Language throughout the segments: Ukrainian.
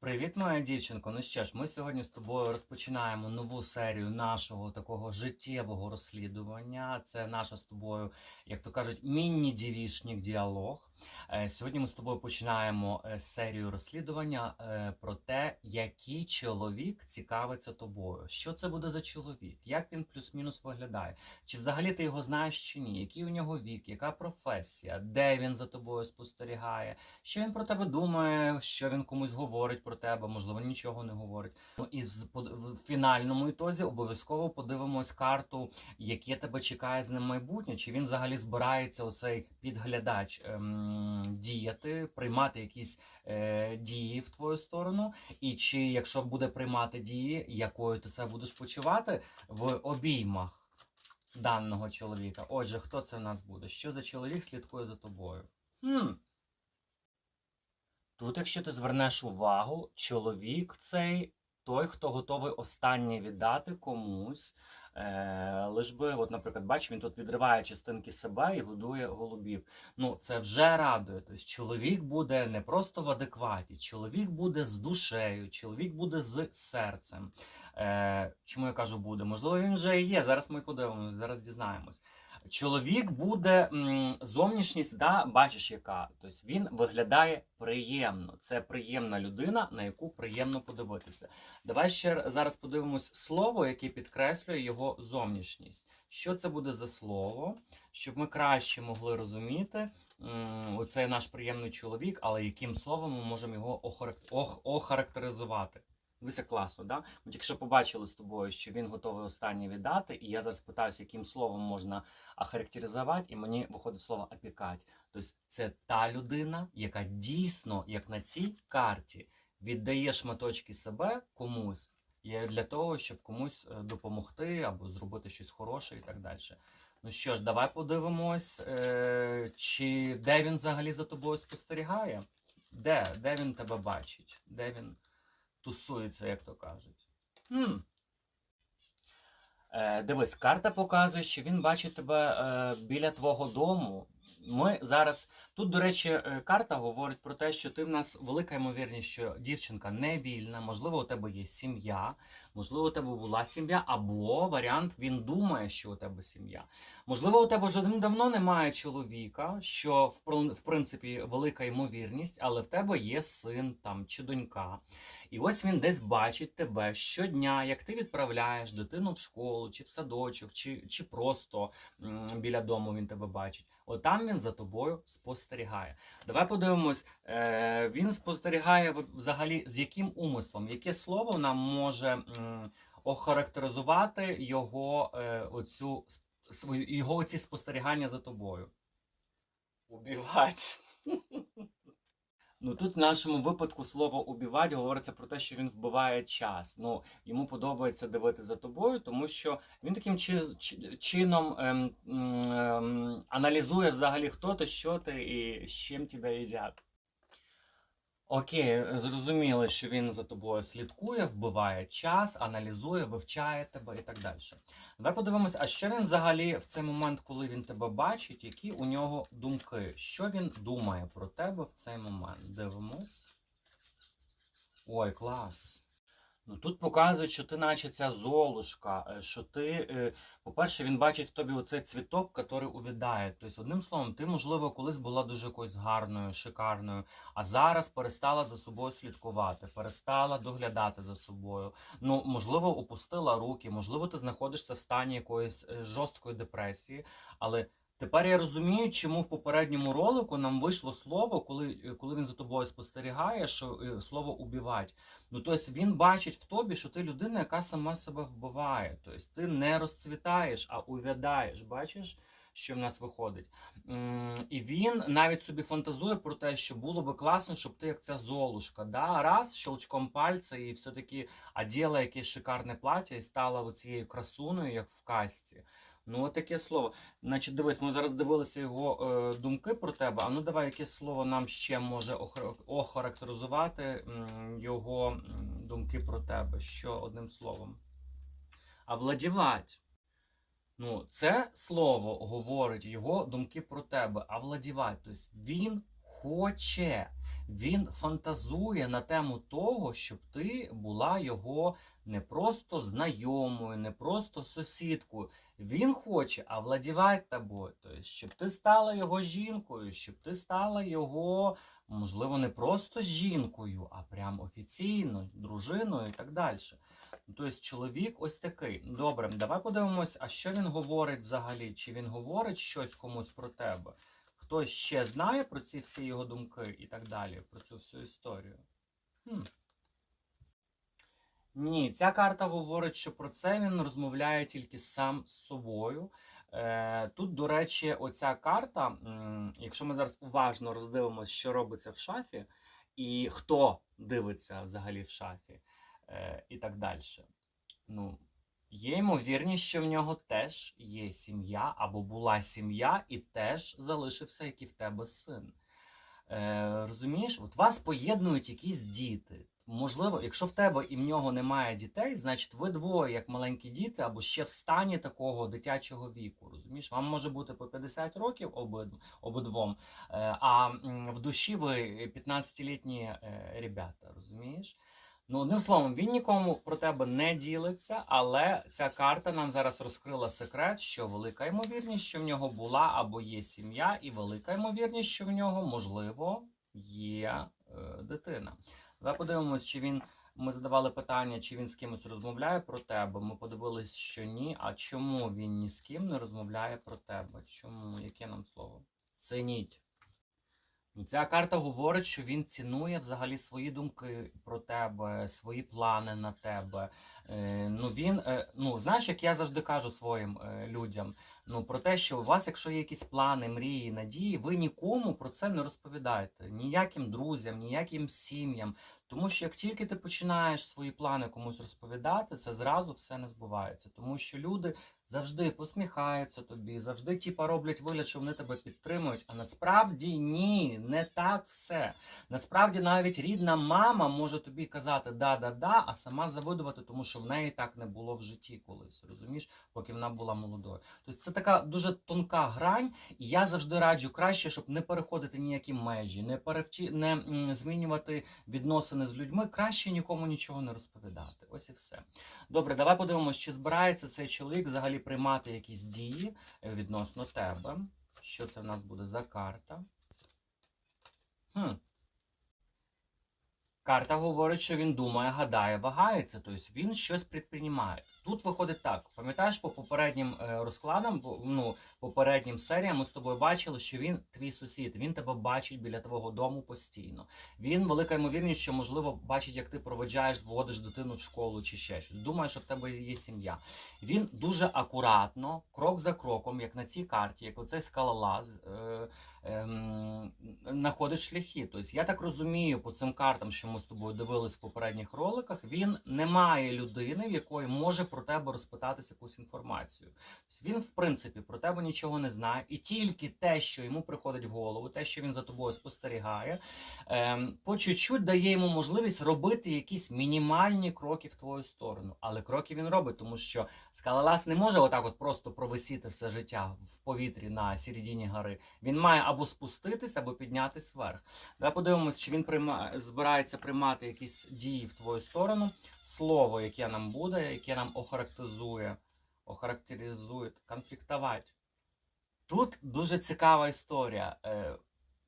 Привіт, моя дівчинко. Ну що ж, ми сьогодні з тобою розпочинаємо нову серію нашого такого життєвого розслідування. Це наша з тобою, як то кажуть, міні-дівішнік діалог. Е, Сьогодні ми з тобою починаємо е, серію розслідування е, про те, який чоловік цікавиться тобою. Що це буде за чоловік? Як він плюс-мінус виглядає? Чи взагалі ти його знаєш чи ні? Який у нього вік, яка професія, де він за тобою спостерігає? Що він про тебе думає, що він комусь говорить про тебе, можливо, нічого не говорить. Ну і в фінальному ітозі обов'язково подивимось карту, яке тебе чекає з ним майбутнє. Чи він взагалі збирається оцей підглядач ем, діяти, приймати якісь е, дії в твою сторону, і чи якщо буде приймати дії, якою ти себе будеш почувати в обіймах даного чоловіка? Отже, хто це в нас буде? Що за чоловік слідкує за тобою? Хм. Тут, якщо ти звернеш увагу, чоловік цей той, хто готовий останнє віддати комусь. Е, лиш би, от, наприклад, бач, він тут відриває частинки себе і годує голубів. Ну, це вже радує. Тобто, чоловік буде не просто в адекваті, чоловік буде з душею, чоловік буде з серцем. Е, чому я кажу буде? Можливо, він вже є. Зараз ми подивимося, зараз дізнаємось. Чоловік буде м, зовнішність, да, бачиш, яка. Тобто він виглядає приємно. Це приємна людина, на яку приємно подивитися. Давай ще зараз подивимось слово, яке підкреслює його зовнішність. Що це буде за слово, щоб ми краще могли розуміти. м, Оцей наш приємний чоловік, але яким словом ми можемо його охарак- ох- охарактеризувати. Дивися класно, да? Ми тільки що побачили з тобою, що він готовий останнє віддати, і я зараз питаюся, яким словом можна охарактеризувати, і мені виходить слово опікати. Тобто це та людина, яка дійсно, як на цій карті, віддає шматочки себе комусь для того, щоб комусь е, допомогти або зробити щось хороше і так далі. Ну що ж, давай подивимось, е, чи де він взагалі за тобою спостерігає? Де? Де він тебе бачить? Де він тусується, як то кажуть? Хм. Е, дивись, карта показує, що він бачить тебе е, біля твого дому. Ми зараз тут, до речі, е, карта говорить про те, що ти в нас велика ймовірність, що дівчинка не вільна, можливо, у тебе є сім'я, можливо, у тебе була сім'я, або варіант він думає, що у тебе сім'я. Можливо, у тебе вже давно немає чоловіка, що в принципі велика ймовірність, але в тебе є син там чи донька. І ось він десь бачить тебе щодня, як ти відправляєш дитину в школу, чи в садочок, чи, чи просто біля дому він тебе бачить. Отам він за тобою спостерігає. Давай подивимось, е, він спостерігає взагалі з яким умислом, яке слово нам може охарактеризувати його е, оцю його оці спостерігання за тобою. Убивать. Ну тут в нашому випадку слово убивать говориться про те, що він вбиває час. Ну йому подобається дивити за тобою, тому що він таким чи, чи- чином ем, ем, аналізує взагалі, хто ти, що ти і з чим тебе їдять. Окей, зрозуміло, що він за тобою слідкує, вбиває час, аналізує, вивчає тебе і так далі. Давай подивимось, а що він взагалі в цей момент, коли він тебе бачить, які у нього думки? Що він думає про тебе в цей момент? Дивимось. Ой, клас. Ну тут показують, що ти наче ця золушка, е, що ти, е, по-перше, він бачить в тобі оцей цвіток, який увядає. Тобто, одним словом, ти, можливо, колись була дуже якоюсь гарною, шикарною, а зараз перестала за собою слідкувати, перестала доглядати за собою. Ну, можливо, опустила руки, можливо, ти знаходишся в стані якоїсь е, жорсткої депресії, але. Тепер я розумію, чому в попередньому ролику нам вийшло слово, коли, е, коли він за тобою спостерігає, що е, слово убивать. Ну, тобто він бачить в тобі, що ти людина, яка сама себе вбиває. Тобто ти не розцвітаєш, а увядаєш. Бачиш, що в нас виходить? І він навіть собі фантазує про те, що було би класно, щоб ти як ця золушка. Да? Раз щелчком пальця і все-таки оділа якесь шикарне плаття і стала оцією красуною, як в касті. Ну, таке слово. Значить, дивись, ми зараз дивилися його е, думки про тебе. А ну давай, яке слово нам ще може охарактеризувати його думки про тебе. Що одним словом? А владівать. Ну, це слово говорить його думки про тебе, а владівать. Тобто він хоче. він фантазує на тему того, щоб ти була його не просто знайомою, не просто сусідкою. Він хоче овладівати тобою, тобто, щоб ти стала його жінкою, щоб ти стала його, можливо, не просто жінкою, а прям офіційно, дружиною і так далі. Тобто чоловік ось такий. Добре, давай подивимось, а що він говорить взагалі? Чи він говорить щось комусь про тебе? Хтось ще знає про ці всі його думки і так далі, про цю всю історію? Хм. Ні, ця карта говорить, що про це він розмовляє тільки сам з собою. Е, тут, до речі, оця карта, якщо ми зараз уважно роздивимося, що робиться в шафі, і хто дивиться взагалі в шафі, е, і так далі. Ну, є ймовірність, що в нього теж є сім'я або була сім'я, і теж залишився, як і в тебе син. Е, розумієш, от вас поєднують якісь діти. Можливо, якщо в тебе і в нього немає дітей, значить ви двоє, як маленькі діти, або ще в стані такого дитячого віку. Розумієш, вам може бути по 50 років обидвом, е, а в душі ви 15-літні е, ребята, розумієш? Ну, одним словом, він нікому про тебе не ділиться, але ця карта нам зараз розкрила секрет, що велика ймовірність, що в нього була або є сім'я, і велика ймовірність, що в нього, можливо, є е, дитина. Давай подивимось, чи він. Ми задавали питання, чи він з кимось розмовляє про тебе. Ми подивились, що ні. А чому він ні з ким не розмовляє про тебе? Чому? Яке нам слово? Цініть. Ну, Ця карта говорить, що він цінує взагалі свої думки про тебе, свої плани на тебе. Е, ну він, е, ну знаєш, як я завжди кажу своїм е, людям, ну про те, що у вас, якщо є якісь плани, мрії, надії, ви нікому про це не розповідаєте. Ніяким друзям, ніяким сім'ям. Тому що як тільки ти починаєш свої плани комусь розповідати, це зразу все не збувається. Тому що люди завжди посміхаються тобі, завжди типа роблять вигляд, що вони тебе підтримують. А насправді ні, не так все. Насправді навіть рідна мама може тобі казати да-да-да, а сама завидувати, тому що в неї так не було в житті колись, розумієш, поки вона була молодою. Тобто це така дуже тонка грань, і я завжди раджу краще, щоб не переходити ніякі межі, не перевті... не змінювати відносини з людьми, краще нікому нічого не розповідати. Ось і все. Добре, давай подивимося, чи збирається цей чоловік взагалі приймати якісь дії е, відносно тебе. Що це в нас буде за карта? Хм. Карта говорить, що він думає, гадає, вагається, тобто він щось предприймає. Тут виходить так. Пам'ятаєш, по попереднім е, розкладам, ну, попереднім серіям ми з тобою бачили, що він твій сусід, він тебе бачить біля твого дому постійно. Він велика ймовірність, що можливо бачить, як ти проведжаєш, зводиш дитину в школу чи ще щось. Думає, що в тебе є сім'я. Він дуже акуратно, крок за кроком, як на цій карті, як оцей скалолаз, е, ем, знаходить шляхи. Тобто, я так розумію по цим картам, що ми з тобою дивились в попередніх роликах, він не має людини, в якої може про тебе розпитатися якусь інформацію. Тобто він, в принципі, про тебе нічого не знає, і тільки те, що йому приходить в голову, те, що він за тобою спостерігає, ем, по чуть-чуть дає йому можливість робити якісь мінімальні кроки в твою сторону. Але кроки він робить, тому що скалолаз не може отак от просто провисіти все життя в повітрі на середині гори. Він має або спуститись, або піднятись вверх. Давай подивимось, чи він прийма... збирається приймати якісь дії в твою сторону. Слово, яке нам буде, яке нам охарактеризує, охарактеризує, конфліктувати. Тут дуже цікава історія. Е,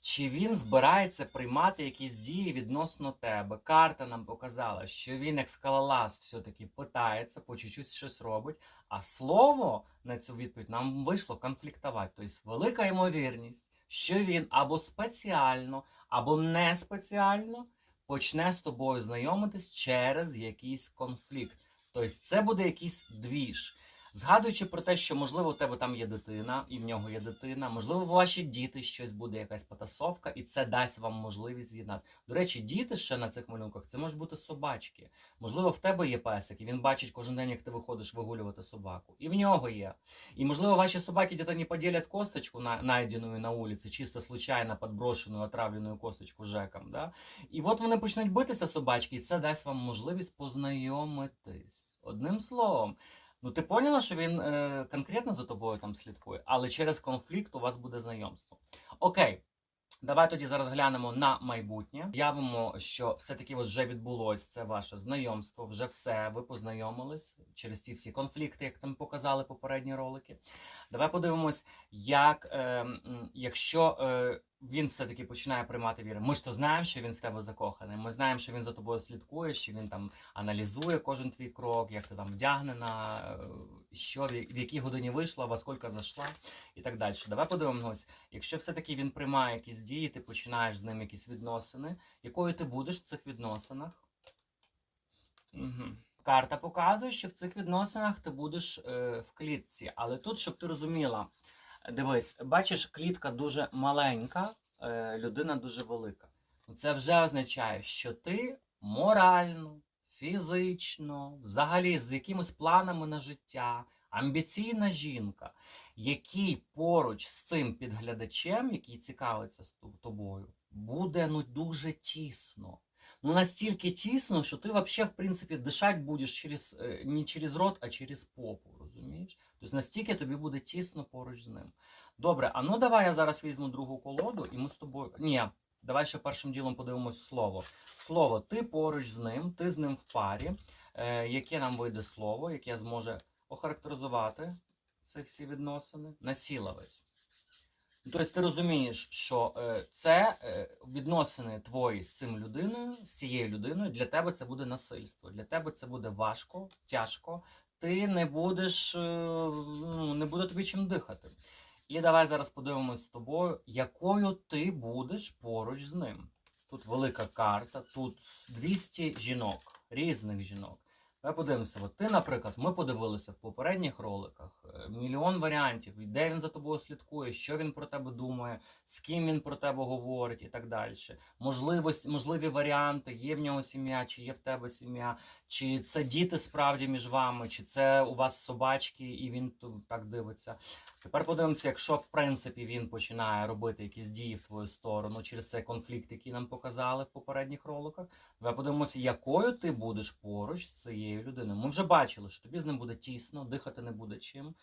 Чи він збирається приймати якісь дії відносно тебе? Карта нам показала, що він, як скалолаз, все-таки питається, по чуть-чуть щось робить. А слово на цю відповідь нам вийшло конфліктувати. Тобто велика ймовірність, що він або спеціально, або не спеціально почне з тобою знайомитись через якийсь конфлікт. Тобто це буде якийсь двіж. Згадуючи про те, що можливо у тебе там є дитина, і в нього є дитина, можливо, ваші діти щось буде, якась потасовка, і це дасть вам можливість з'єднати. До речі, діти ще на цих малюнках це можуть бути собачки. Можливо, в тебе є песик, і він бачить кожен день, як ти виходиш вигулювати собаку. І в нього є. І можливо, ваші собаки где-то не поділять косточку, на, найдену на вулиці, чисто случайно подброшену, отравлену косточку Жеком. Да? І от вони почнуть битися собачки, і це дасть вам можливість познайомитись. Одним словом. Ну, ти поняла, що він е, конкретно за тобою там слідкує, але через конфлікт у вас буде знайомство. Окей. Давай тоді зараз глянемо на майбутнє. Явимо, що все-таки вже відбулось це ваше знайомство, вже все, ви познайомились через ті всі конфлікти, як там показали попередні ролики. Давай подивимось, як е, якщо е, він все-таки починає приймати віри. Ми ж то знаємо, що він в тебе закоханий. Ми знаємо, що він за тобою слідкує, що він там аналізує кожен твій крок, як ти там вдягнена, е, що в якій годині вийшла, во скільки зайшла і так далі. Давай подивимось, якщо все-таки він приймає якісь дії, ти починаєш з ним якісь відносини, якою ти будеш в цих відносинах? Угу. Карта показує, що в цих відносинах ти будеш е, в клітці. Але тут, щоб ти розуміла, дивись, бачиш, клітка дуже маленька, е, людина дуже велика. Це вже означає, що ти морально, фізично, взагалі з якимись планами на життя, амбіційна жінка, який поруч з цим підглядачем, який цікавиться тобою, буде ну дуже тісно. Ну настільки тісно, що ти вообще, в принципі, дишати будеш через, е, не через рот, а через попу, розумієш? Тобто настільки тобі буде тісно поруч з ним. Добре, а ну давай я зараз візьму другу колоду, і ми з тобою. Ні, давай ще першим ділом подивимось слово. Слово, ти поруч з ним, ти з ним в парі. Е, яке нам вийде слово, яке зможе охарактеризувати ці всі відносини? Насіловець. Тобто ти розумієш, що це е, відносини твої з цим людиною, з цією людиною, для тебе це буде насильство. Для тебе це буде важко, тяжко. Ти не будеш, е, ну, не буде тобі чим дихати. І давай зараз подивимось з тобою, якою ти будеш поруч з ним. Тут велика карта, тут 200 жінок, різних жінок. Давай подивимося. От ти, наприклад, ми подивилися в попередніх роликах е, мільйон варіантів, де він за тобою слідкує, що він про тебе думає, з ким він про тебе говорить і так далі. Можливості, можливі варіанти, є в нього сім'я, чи є в тебе сім'я, чи це діти справді між вами, чи це у вас собачки, і він так дивиться. Тепер подивимося, якщо в принципі він починає робити якісь дії в твою сторону через цей конфлікт, який нам показали в попередніх роликах. Давай подивимося, якою ти будеш поруч з цією людиною. Ми вже бачили, що тобі з ним буде тісно, дихати не буде чим.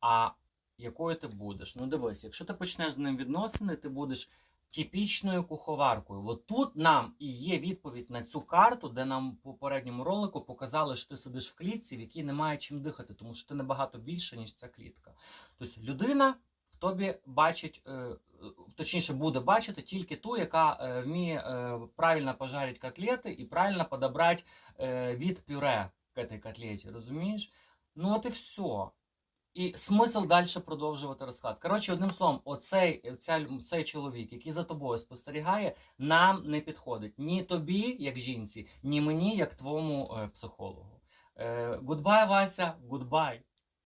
А якою ти будеш? Ну дивись, якщо ти почнеш з ним відносини, ти будеш типічною куховаркою. От тут нам і є відповідь на цю карту, де нам в попередньому ролику показали, що ти сидиш в клітці, в якій немає чим дихати, тому що ти набагато більше, ніж ця клітка. Тобто людина тобі бачить, е, точніше буде бачити тільки ту, яка е, вміє е, правильно пожарити котлети і правильно подобрати від пюре к этой котлеті, розумієш? Ну от і все. І смисл далі продовжувати розклад. Коротше, одним словом, оцей, ця, цей чоловік, який за тобою спостерігає, нам не підходить ні тобі, як жінці, ні мені, як твоєму е, психологу. Е, Гудбай, Вася, гудбай.